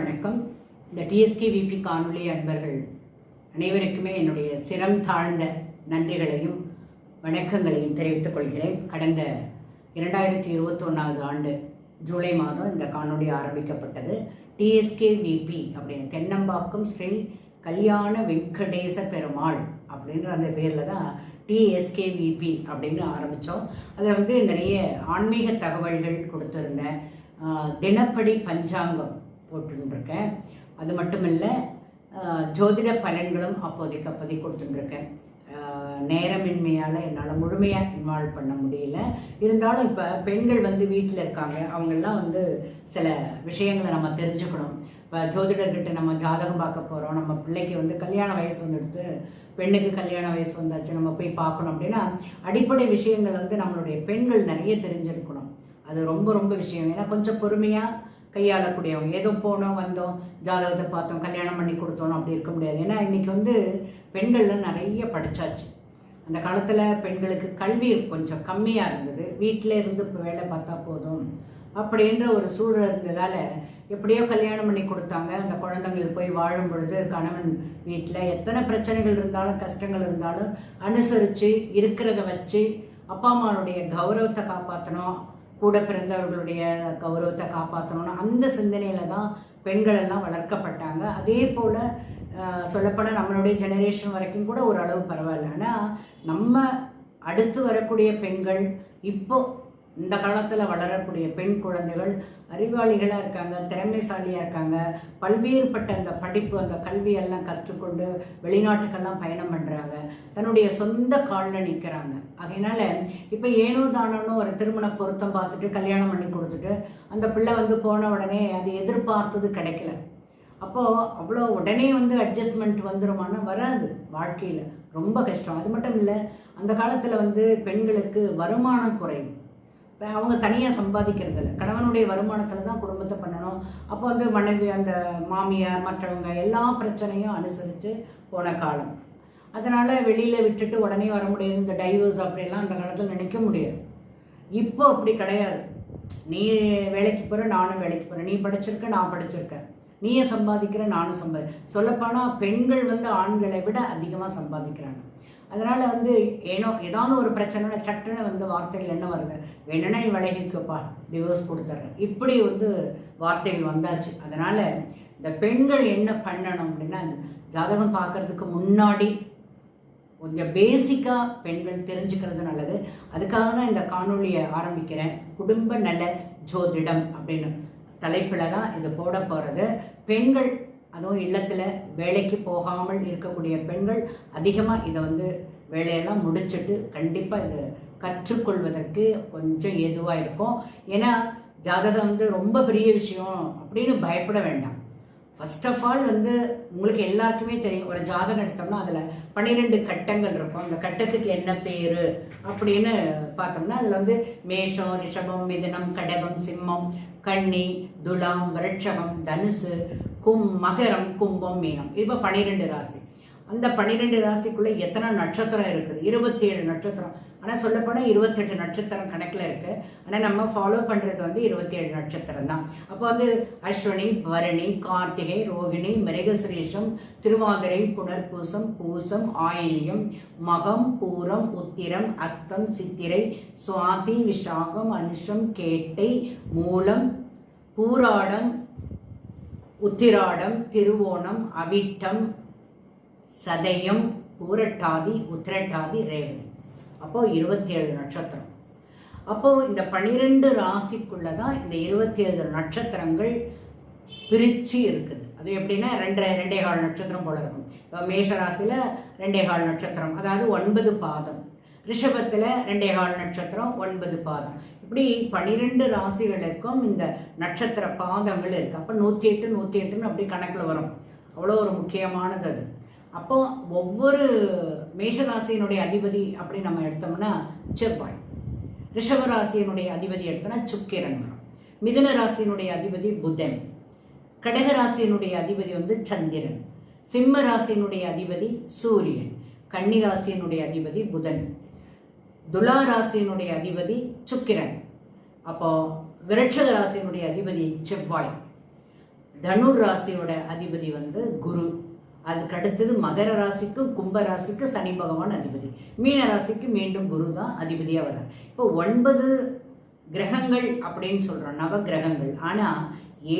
வணக்கம். இந்த TSK VP காணொளி அன்பர்கள் அனைவருக்குமே என்னுடைய சிரம் தாழ்ந்த நன்றிகளையும் வணக்கங்களையும் தெரிவித்துக் கொள்கிறேன். கடந்த இரண்டாயிரத்தி இருபத்தொன்னாவது ஆண்டு ஜூலை மாதம் இந்த காணொளி ஆரம்பிக்கப்பட்டது. டிஎஸ்கே விபி அப்படின்னு தென்னம்பாக்கம் ஸ்ரீ கல்யாண வெங்கடேச பெருமாள் அப்படின்ற அந்த பேரில் தான் டிஎஸ்கே விபி அப்படின்னு ஆரம்பித்தோம் அதில் வந்து நிறைய ஆன்மீக தகவல்கள் கொடுத்துருந்தேன். தினப்படி பஞ்சாங்கம் போட்டுருக்கேன் அது மட்டும் இல்லை ஜோதிட பலன்களும் அப்போதைக்கு அப்போதைக்கு கொடுத்துட்டுருக்கேன் நேரமின்மையால் என்னால் முழுமையாக இன்வால்வ் பண்ண முடியல. இருந்தாலும் இப்போ பெண்கள் வந்து வீட்டில் இருக்காங்க. அவங்கெல்லாம் வந்து சில விஷயங்களை நம்ம தெரிஞ்சுக்கணும். இப்போ ஜோதிடர்கிட்ட நம்ம ஜாதகம் பார்க்க போகிறோம் நம்ம பிள்ளைக்கு வந்து கல்யாண வயசு வந்துடுத்து பெண்ணுக்கு கல்யாண வயசு வந்தாச்சு. நம்ம போய் பார்க்கணும் அப்படின்னா அடிப்படை விஷயங்கள் வந்து நம்மளுடைய பெண்கள் நிறைய தெரிஞ்சிருக்கணும். அது ரொம்ப ரொம்ப விஷயம். ஏன்னா கொஞ்சம் பொறுமையாக கையாளக்கூடியவங்க. ஏதோ போனோம் வந்தோம் ஜாதகத்தை பார்த்தோம் கல்யாணம் பண்ணி கொடுத்தோம் அப்படி இருக்க முடியாது. ஏன்னா இன்றைக்கி வந்து பெண்கள்லாம் நிறைய படித்தாச்சு அந்த காலத்தில் பெண்களுக்கு கல்வி கொஞ்சம் கம்மியாக இருந்தது. வீட்டில் இருந்து இப்போ வேலை பார்த்தா போதும் அப்படின்ற ஒரு சூழல் இருந்ததால் எப்படியோ கல்யாணம் பண்ணி கொடுத்தாங்க. அந்த குழந்தைங்கள் போய் வாழும் பொழுது கணவன் வீட்டில் எத்தனை பிரச்சனைகள் இருந்தாலும் கஷ்டங்கள் இருந்தாலும் அனுசரித்து இருக்கிறத வச்சு அப்பா அம்மாவுடைய கௌரவத்தை காப்பாற்றணும் கூட பிறந்தவர்களுடைய கௌரவத்தை காப்பாற்றணும்னு அந்த சிந்தனையில தான் பெண்கள் எல்லாம் வளர்க்கப்பட்டாங்க. அதே போல் சொல்லப்பட நம்மளுடைய ஜெனரேஷன் வரைக்கும் கூட ஓரளவு பரவாயில்ல. ஆனால் நம்ம அடுத்து வரக்கூடிய பெண்கள் இப்போ இந்த காலத்தில் வளரக்கூடிய பெண் குழந்தைகள் அறிவாளிகளாக இருக்காங்க திறமைசாலியாக இருக்காங்க. பல்வேறுபட்ட அந்த படிப்பு அந்த கல்வியெல்லாம் கற்றுக்கொண்டு வெளிநாட்டுக்கெல்லாம் பயணம் பண்ணுறாங்க தன்னுடைய சொந்த காலில் நிற்கிறாங்க அதனால் இப்போ ஏனோ தானோன்னு ஒரு திருமண பொருத்தம் பார்த்துட்டு கல்யாணம் பண்ணி கொடுத்துட்டு அந்த பிள்ளை வந்து போன உடனே அது எதிர்பார்த்தது கிடைக்கல. அப்போது அவ்வளோ உடனே வந்து அட்ஜஸ்ட்மெண்ட் வந்துருமானா வராது வாழ்க்கையில். ரொம்ப கஷ்டம். அது மட்டும் இல்லை அந்த காலத்தில் வந்து பெண்களுக்கு வருமானம் குறையும். அவங்க தனியாக சம்பாதிக்கிறது இல்லை. கணவனுடைய வருமானத்தில் தான் குடும்பத்தை பண்ணணும். அப்போ வந்து மனைவி அந்த மாமியார் மற்றவங்க எல்லா பிரச்சனையும் அனுசரித்து போன காலம். அதனால் வெளியில் விட்டுட்டு உடனே வர முடியாது. இந்த டைவர்ஸ் அப்படிலாம் அந்த காலத்தில் நினைக்க முடியாது. இப்போ அப்படி கிடையாது. நீ வேலைக்கு போகிற நானும் வேலைக்கு போகிறேன் நீ படிச்சிருக்க நான் படிச்சிருக்கேன் நீயே சம்பாதிக்கிற நானும் சம்பாதி. சொல்லப்போனால் பெண்கள் வந்து ஆண்களை விட அதிகமாக சம்பாதிக்கிறாங்க. அதனால் வந்து ஏனோ ஏதாவது ஒரு பிரச்சனைனா சட்டுன்னு வந்து வார்த்தைகள் என்ன வருது? வேணும்னா நீ விலகிக்கப்பா டிவோர்ஸ் கொடுத்துட்றேன் இப்படி வந்து வார்த்தைகள் வந்தாச்சு. அதனால் இந்த பெண்கள் என்ன பண்ணணும் அப்படின்னா இந்த ஜாதகம் பார்க்கறதுக்கு முன்னாடி கொஞ்சம் பேசிக்காக பெண்கள் தெரிஞ்சுக்கிறது நல்லது. அதுக்காக தான் இந்த காணொளியை ஆரம்பிக்கிறேன். குடும்ப நல ஜோதிடம் அப்படின்னு தலைப்பில் தான் இது போட போகிறது பெண்கள் அதுவும் இல்லத்தில் வேலைக்கு போகாமல் இருக்கக்கூடிய பெண்கள் அதிகமாக இதை வந்து வேலையெல்லாம் முடிச்சுட்டு கண்டிப்பாக இது கற்றுக்கொள்வதற்கு கொஞ்சம் எதுவாக இருக்கும். ஏன்னா ஜாதகம் வந்து ரொம்ப பெரிய விஷயம் அப்படின்னு பயப்பட வேண்டாம். ஃபர்ஸ்ட் ஆஃப் ஆல் வந்து உங்களுக்கு எல்லாருக்குமே தெரியும். ஒரு ஜாதகம் எடுத்தோம்னா அதில் பன்னிரெண்டு கட்டங்கள் இருக்கும். அந்த கட்டத்துக்கு என்ன பேர் அப்படின்னு பார்த்தோம்னா அதில் வந்து மேஷம் ரிஷபம் மிதனம் கடகம் சிம்மம் கன்னி துலாம் வருட்சகம் தனுசு கும் மகரம் கும்பம் மீனம். இப்போ பன்னிரெண்டு ராசி. அந்த பன்னிரெண்டு ராசிக்குள்ளே எத்தனை நட்சத்திரம் இருக்குது? இருபத்தி ஏழு நட்சத்திரம். ஆனால் சொல்லப்போனால் இருபத்தெட்டு நட்சத்திரம் கணக்கில் இருக்குது ஆனால் நம்ம ஃபாலோ பண்ணுறது வந்து இருபத்தி ஏழு நட்சத்திரம் தான். அப்போ வந்து அஸ்வினி பரணி கார்த்திகை ரோகிணி மிருகசுரேஷம் திருவாதிரை புனர்பூசம் பூசம் ஆயில்யம் மகம் பூரம் உத்திரம் அஸ்தம் சித்திரை சுவாதி விஷாகம் அனுஷம் கேட்டை மூலம் பூராடம் உத்திராடம் திருவோணம் அவிட்டம் சதயம் பூரட்டாதி உத்திரட்டாதி ரேவதி. அப்போ இருபத்தி ஏழு நட்சத்திரம். அப்போ இந்த பனிரெண்டு ராசிக்குள்ள தான் இந்த இருபத்தி ஏழு நட்சத்திரங்கள் பிரிச்சு இருக்குது. அது எப்படின்னா ரெண்டு ரெண்டே கால் நட்சத்திரம் போல இருக்கும். இப்போ மேஷ ராசியில் ரெண்டே கால் நட்சத்திரம் அதாவது ஒன்பது பாதம். ரிஷபத்தில் ரெண்டே கால் நட்சத்திரம் ஒன்பது பாதம். இப்படி பனிரெண்டு ராசிகளுக்கும் இந்த நட்சத்திர பாதங்கள் இருக்குது அப்போ நூற்றி எட்டு நூற்றி எட்டுன்னு அப்படி கணக்கில் வரும். அவ்வளோ ஒரு முக்கியமானது அது. அப்போ ஒவ்வொரு மேஷராசியினுடைய அதிபதி அப்படி நம்ம எடுத்தோம்னா செவ்வாய். ரிஷபராசியினுடைய அதிபதி எடுத்தோம்னா சுக்கிரன் வரும். மிதுன ராசியினுடைய அதிபதி புதன். கடக ராசியினுடைய அதிபதி வந்து சந்திரன். சிம்ம ராசியினுடைய அதிபதி சூரியன். கன்னி ராசியினுடைய அதிபதி புதன். துலா ராசியினுடைய அதிபதி சுக்கிரன். அப்போ விரட்சக ராசியினுடைய அதிபதி செவ்வாய். தனுர் ராசியோட அதிபதி வந்து குரு. அதுக்கு அடுத்தது மகர ராசிக்கும் கும்ப ராசிக்கு சனி பகவான் அதிபதி. மீன ராசிக்கு மீண்டும் குரு தான் அதிபதியாக வர்றார். இப்போ ஒன்பது கிரகங்கள் அப்படின்னு சொல்கிறோம் நவ கிரகங்கள். ஆனால்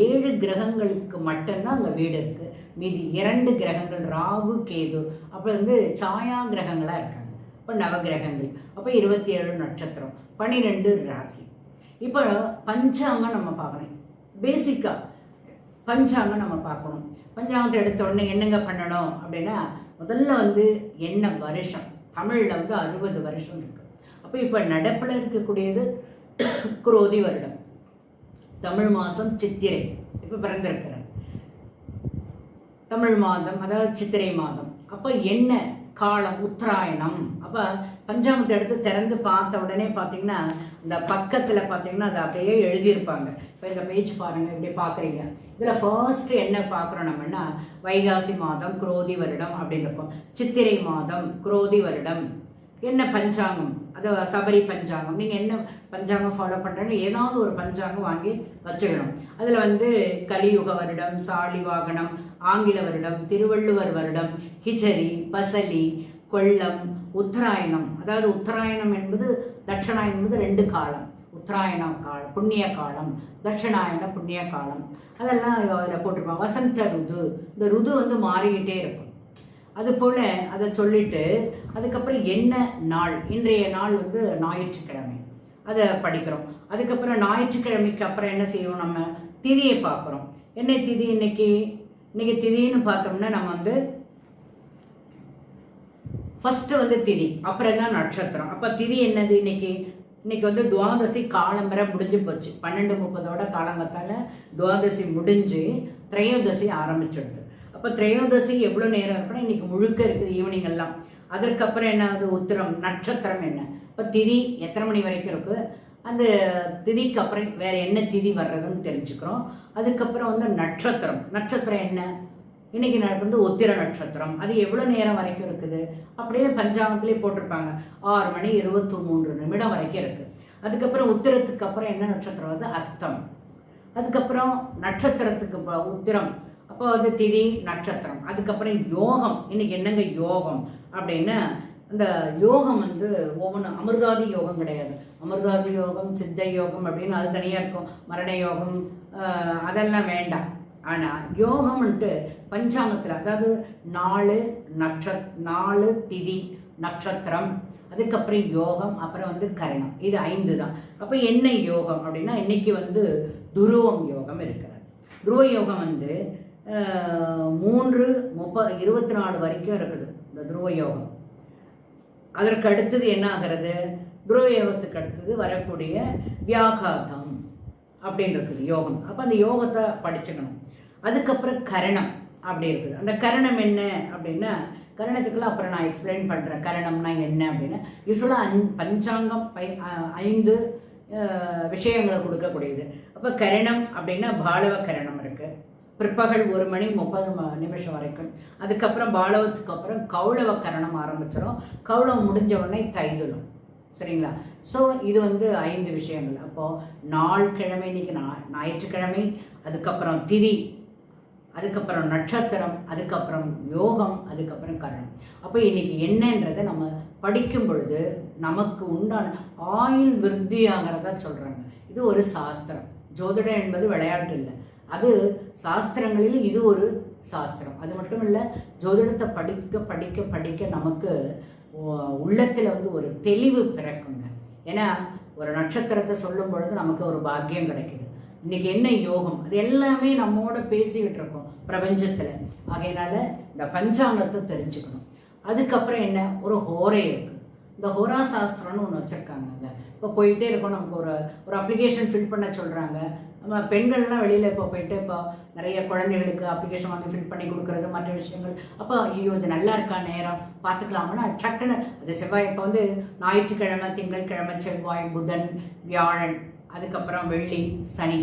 ஏழு கிரகங்களுக்கு மட்டும்தான் அங்கே வீடு இருக்குது மீதி இரண்டு கிரகங்கள் ராகு கேது. அப்புறம் வந்து சாயா கிரகங்களாக இருக்காங்க. இப்போ நவகிரகங்கள் அப்போ இருபத்தி ஏழு நட்சத்திரம். பன்னிரெண்டு ராசி. இப்போ பஞ்சாங்கம் நம்ம பார்க்கணும். பேசிக்காக பஞ்சாங்கம் நம்ம பார்க்கணும். பஞ்சாங்கத்தை எடுத்த உடனே என்னங்க பண்ணணும் அப்படின்னா முதல்ல வந்து என்ன வருஷம்? தமிழில் வந்து அறுபது வருஷம் இருக்கு. அப்போ இப்போ நடப்பில் இருக்கக்கூடியது குரோதி வருடம். தமிழ் மாதம் சித்திரை. இப்போ பிறந்திருக்கிறார். தமிழ் மாதம் அதாவது சித்திரை மாதம். அப்போ என்ன காலம் உத்தராயணம். அப்போ பஞ்சாங்கத்தை எடுத்து திறந்து பார்த்த உடனே பார்த்தீங்கன்னா இந்த பக்கத்தில் பார்த்தீங்கன்னா அதை அப்படியே எழுதியிருப்பாங்க. இப்போ இந்த பேஜ் பாருங்கள் இப்படி பார்க்குறீங்க. இதில் ஃபர்ஸ்ட் என்ன பார்க்குறோம் நம்மன்னா வைகாசி மாதம் குரோதி வருடம் அப்படின்னு இருக்கும். சித்திரை மாதம் குரோதி வருடம். என்ன பஞ்சாங்கம்? அது சபரி பஞ்சாங்கம். நீங்கள் என்ன பஞ்சாங்கம் ஃபாலோ பண்ணுறீங்க ஏதாவது ஒரு பஞ்சாங்கம் வாங்கி வச்சுக்கணும். அதில் வந்து கலியுக வருடம் சாலி வாகனம் ஆங்கில வருடம் திருவள்ளுவர் வருடம் ஹிஜரி பசலி கொல்லம் உத்தராயணம். அதாவது உத்தராயணம் என்பது தட்சணாயனம் என்பது ரெண்டு காலம். உத்தராயண காலம் புண்ணிய காலம் தட்சிணாயண புண்ணிய காலம். அதெல்லாம் அதில் போட்டிருப்பாங்க. வசந்த ருது. இந்த ருது வந்து மாறிக்கிட்டே இருக்கும். அதுபோல் அதை சொல்லிட்டு அதுக்கப்புறம் என்ன நாள்? இன்றைய நாள் வந்து ஞாயிற்றுக்கிழமை. அதை படிக்கிறோம். அதுக்கப்புறம் ஞாயிற்றுக்கிழமைக்கு அப்புறம் என்ன செய்வோம் நம்ம? திதியை பார்க்குறோம். என்ன திதி இன்னைக்கு? இன்னைக்கு திதின்னு பார்த்தோம்னா நம்ம வந்து ஃபஸ்ட்டு வந்து திதி அப்புறம் தான் நட்சத்திரம். அப்போ திதி என்னது இன்னைக்கு? இன்னைக்கு வந்து துவாதசி காலம்பரை முடிஞ்சு போச்சு. பன்னெண்டு முப்பதோட காலங்கத்தால் துவாதசி முடிஞ்சு திரையோதசி ஆரம்பிச்சிடுது. அப்போ திரையோதசி எவ்வளோ நேரம் இருக்குன்னா இன்னைக்கு முழுக்க இருக்குது ஈவினிங் எல்லாம். அதற்கப்புறம் என்ன ஆகுது உத்திரம் நட்சத்திரம் என்ன? இப்போ திதி எத்தனை மணி வரைக்கும் இருக்குது அந்த திதிக்கு அப்புறம் வேற என்ன திதி வர்றதுன்னு தெரிஞ்சுக்கிறோம். அதுக்கப்புறம் வந்து நட்சத்திரம். நட்சத்திரம் என்ன? இன்னைக்கு வந்து உத்திர நட்சத்திரம். அது எவ்வளோ நேரம் வரைக்கும் இருக்குது? அப்படின்னு பஞ்சாங்கத்திலே போட்டிருப்பாங்க. ஆறு மணி இருபத்தி மூன்று நிமிடம் வரைக்கும் இருக்குது அதுக்கப்புறம் உத்திரத்துக்கு அப்புறம் என்ன நட்சத்திரம்? வந்து அஸ்தம். அதுக்கப்புறம் நட்சத்திரத்துக்கு உத்திரம். அப்போ வந்து திதி நட்சத்திரம். அதுக்கப்புறம் யோகம். இன்னைக்கு என்னங்க யோகம்? அப்படின்னு அந்த யோகம் வந்து ஒவ்வொன்றும் அமிர்தாதி யோகம் கிடையாது. அமிர்தாதி யோகம் சித்த யோகம் அப்படின்னு அது தனியாக இருக்கும். மரண யோகம் அதெல்லாம் வேண்டாம். ஆனால் யோகம்ன்ட்டு பஞ்சாங்கத்தில் அதாவது நாலு நட்சத் நாலு திதி நட்சத்திரம் அதுக்கப்புறம் யோகம் அப்புறம் வந்து கரணம். இது ஐந்து தான். அப்போ என்ன யோகம் அப்படின்னா இன்னைக்கு வந்து துருவம் யோகம் இருக்கிறது. துருவ யோகம் வந்து மூன்று முப்ப இருபத்தி நாலு வரைக்கும் இருக்குது இந்த துருவ யோகம் அதற்கு அடுத்தது என்ன ஆகிறது? துருவ யோகத்துக்கு அடுத்தது வரக்கூடிய வியாகாதம் அப்படின்னு இருக்குது யோகம். அப்போ அந்த யோகத்தை படிச்சுக்கணும். அதுக்கப்புறம் கரணம் அப்படி இருக்குது. அந்த கரணம் என்ன அப்படின்னா கரணத்துக்கெல்லாம் அப்புறம் நான் எக்ஸ்பிளைன் பண்ணுறேன் கரணம்னா என்ன அப்படின்னா. யூஸ்வலாக அஞ் பஞ்சாங்கம் பை ஐந்து விஷயங்களை கொடுக்கக்கூடியது. அப்போ கரணம் அப்படின்னா பாலவ கரணம் இருக்குது பிற்பகல் ஒரு மணி முப்பது நிமிஷம் வரைக்கும். அதுக்கப்புறம் பாலவத்துக்கு அப்புறம் கௌளவ கரணம் ஆரம்பிச்சிடும் கௌளவம் முடிஞ்ச உடனே தைதுலம். சரிங்களா? ஸோ இது வந்து ஐந்து விஷயங்கள். அப்போது நாள் கிழமை இன்னைக்கு நா ஞாயிற்றுக்கிழமை அதுக்கப்புறம் திதி அதுக்கப்புறம் நட்சத்திரம் அதுக்கப்புறம் யோகம் அதுக்கப்புறம் கரணம். அப்போ இன்னைக்கு என்னன்றதை நம்ம படிக்கும் பொழுது நமக்கு உண்டான ஆயுள் விருத்தியாகிறதா சொல்கிறாங்க இது ஒரு சாஸ்திரம். ஜோதிடம் என்பது விளையாட்டு இல்லை. அது சாஸ்திரங்களில் இது ஒரு சாஸ்திரம். அது மட்டும் இல்லை ஜோதிடத்தை படிக்க படிக்க படிக்க நமக்கு உள்ளத்தில் வந்து ஒரு தெளிவு பிறக்குங்க. ஏன்னா ஒரு நட்சத்திரத்தை சொல்லும் பொழுது நமக்கு ஒரு பாக்கியம் கிடைக்குது. இன்றைக்கி என்ன யோகம்? அது எல்லாமே நம்மோட பேசிக்கிட்டு இருக்கோம் பிரபஞ்சத்தில். ஆகையினால இந்த பஞ்சாங்கத்தை தெரிஞ்சுக்கணும். அதுக்கப்புறம் என்ன? ஒரு ஹோரை இருக்குது இந்த ஹோரா சாஸ்திரம்னு ஒன்று வச்சுருக்காங்க. இப்போ போயிட்டே இருக்கோம் நமக்கு ஒரு ஒரு அப்ளிகேஷன் ஃபில் பண்ண சொல்கிறாங்க பெண்கள்லாம் வெளியில் இப்போ போயிட்டு இப்போ நிறைய குழந்தைகளுக்கு அப்ளிகேஷன் வாங்கி ஃபில் பண்ணி கொடுக்குறது மற்ற விஷயங்கள். அப்போ ஐயோ இது நல்லா இருக்கா நேரம்? பார்த்துக்கலாம்னா சட்டுன்னு அது செவ்வாய் இப்போ வந்து ஞாயிற்றுக்கிழமை திங்கட்கிழமை செவ்வாய் புதன் வியாழன் அதுக்கப்புறம் வெள்ளி சனி.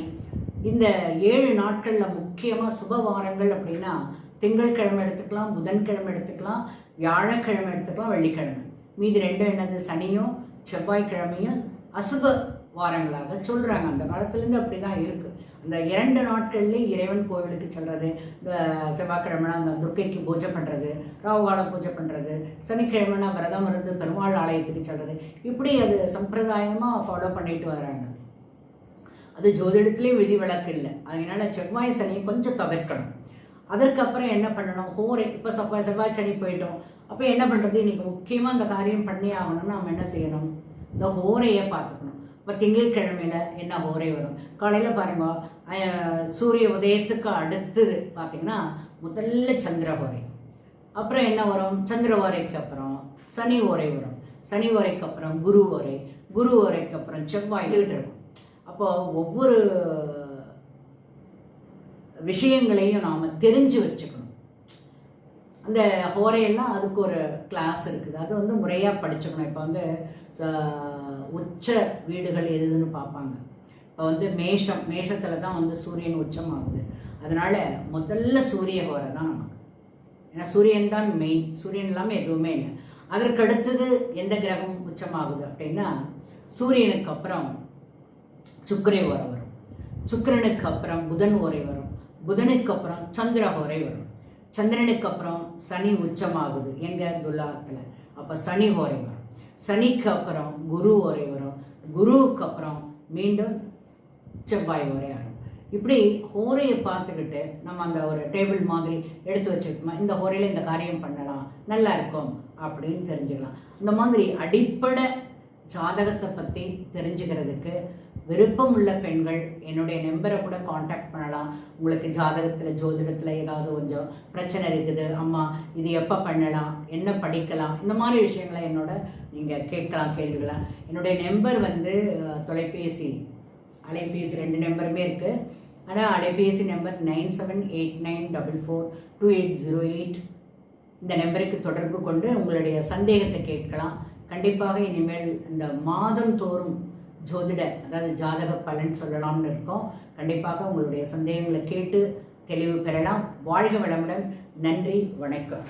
இந்த ஏழு நாட்களில் முக்கியமாக சுப வாரங்கள் அப்படின்னா திங்கட்கிழமை எடுத்துக்கலாம் புதன்கிழமை எடுத்துக்கலாம் வியாழக்கிழமை எடுத்துக்கலாம் வெள்ளிக்கிழமை. மீதி ரெண்டும் என்னது? சனியும் செவ்வாய்க்கிழமையும் அசுப வாரங்களாக சொல்கிறாங்க அந்த காலத்துலேருந்து அப்படி தான் இருக்குது அந்த இரண்டு நாட்கள்லேயும் இறைவன் கோவிலுக்கு செல்வது இந்த செவ்வாய்க்கிழமைனா அந்த துர்க்கைக்கு பூஜை பண்ணுறது ராகுகாலம் பூஜை பண்ணுறது சனிக்கிழமைனா விரதம் இருந்து பெருமாள் ஆலயத்துக்கு செல்வது இப்படி அது சம்பிரதாயமாக ஃபாலோ பண்ணிட்டு வராங்க அது ஜோதிடத்திலே விதிவிலக்கு இல்லை. அதனால் செவ்வாய் சனி கொஞ்சம் தவிர்க்கணும். அதற்கப்புறம் என்ன பண்ணணும்? ஹோரை இப்போ செவ்வாய் செவ்வாய் சனி போயிட்டோம். அப்போ என்ன பண்ணுறது இன்றைக்கி முக்கியமாக அந்த காரியம் பண்ணி ஆகணும்னா நம்ம என்ன செய்யணும்? இந்த ஹோரையை பார்த்துக்கணும். இப்போ திங்கட்கிழமையில் என்ன ஹோரை வரும்? காலையில் பாருங்கள் சூரிய உதயத்துக்கு அடுத்தது பார்த்தீங்கன்னா முதல்ல சந்திர ஹோரை. அப்புறம் என்ன வரும்? சந்திர ஓரைக்கு அப்புறம் சனி ஓரை வரும். சனி ஓரைக்கு அப்புறம் குரு ஓரை குரு ஓரைக்கு அப்புறம் செவ்வாய் இருக்கும். அப்போ ஒவ்வொரு விஷயங்களையும் நாம் தெரிஞ்சு வச்சுக்கணும். அந்த ஹோரையெல்லாம் அதுக்கு ஒரு கிளாஸ் இருக்குது. அது வந்து முறையாக படிச்சுக்கணும். இப்போ வந்து உச்ச வீடுகள் எதுன்னு பார்ப்பாங்க. இப்போ வந்து மேஷம் மேஷத்தில் தான் வந்து சூரியன் உச்சம் ஆகுது அதனால் முதல்ல சூரிய கோரை தான் நமக்கு. ஏன்னா சூரியன் தான் மெயின் சூரியன் இல்லாமல் எதுவுமே இல்லை. அதற்கு அடுத்தது எந்த கிரகம் உச்சமாகுது அப்படின்னா சூரியனுக்கு அப்புறம் சுக்கரை ஓரை வரும். சுக்கிரனுக்கு அப்புறம் புதன் ஓரை வரும். புதனுக்கு அப்புறம் சந்திர ஓரை வரும். சந்திரனுக்கு அப்புறம் சனி உச்சமாகுது எங்கள் துலாத்தில் அப்போ சனி ஓரை வரும். சனிக்கு அப்புறம் குரு ஓரை வரும். குருவுக்கு அப்புறம் மீண்டும் செவ்வாய் ஒரே வரும் இப்படி ஹோரையை பார்த்துக்கிட்டு நம்ம அந்த ஒரு டேபிள் மாதிரி எடுத்து வச்சுக்கோமா இந்த ஹோரையில் இந்த காரியம் பண்ணலாம் நல்லா இருக்கும் அப்படின்னு தெரிஞ்சுக்கலாம். இந்த மாதிரி அடிப்படை ஜாதகத்தை பற்றி தெரிஞ்சுக்கிறதுக்கு விருப்பம் உள்ள பெண்கள் என்னுடைய நம்பரை கூட காண்டாக்ட் பண்ணலாம். உங்களுக்கு ஜாதகத்தில் ஜோதிடத்தில் ஏதாவது கொஞ்சம் பிரச்சனை இருக்குது. அம்மா இது எப்போ பண்ணலாம்? என்ன படிக்கலாம்? இந்த மாதிரி விஷயங்களை என்னோட நீங்கள் கேட்கலாம் கேள்விக்கலாம் என்னுடைய நம்பர் வந்து தொலைபேசி அலைபேசி ரெண்டு நம்பருமே இருக்குது ஆனால் அலைபேசி number nine seven eight nine double four two eight zero eight இந்த நம்பருக்கு தொடர்பு கொண்டு உங்களுடைய சந்தேகத்தை கேட்கலாம். கண்டிப்பாக இனிமேல் இந்த மாதம் தோறும் ஜோதிட அதாவது ஜாதக பலன் சொல்லலாம்னு இருக்கோம். கண்டிப்பாக உங்களுடைய சந்தேகங்களை கேட்டு தெளிவு பெறலாம். வாழ்க வளமுடன். நன்றி வணக்கம்.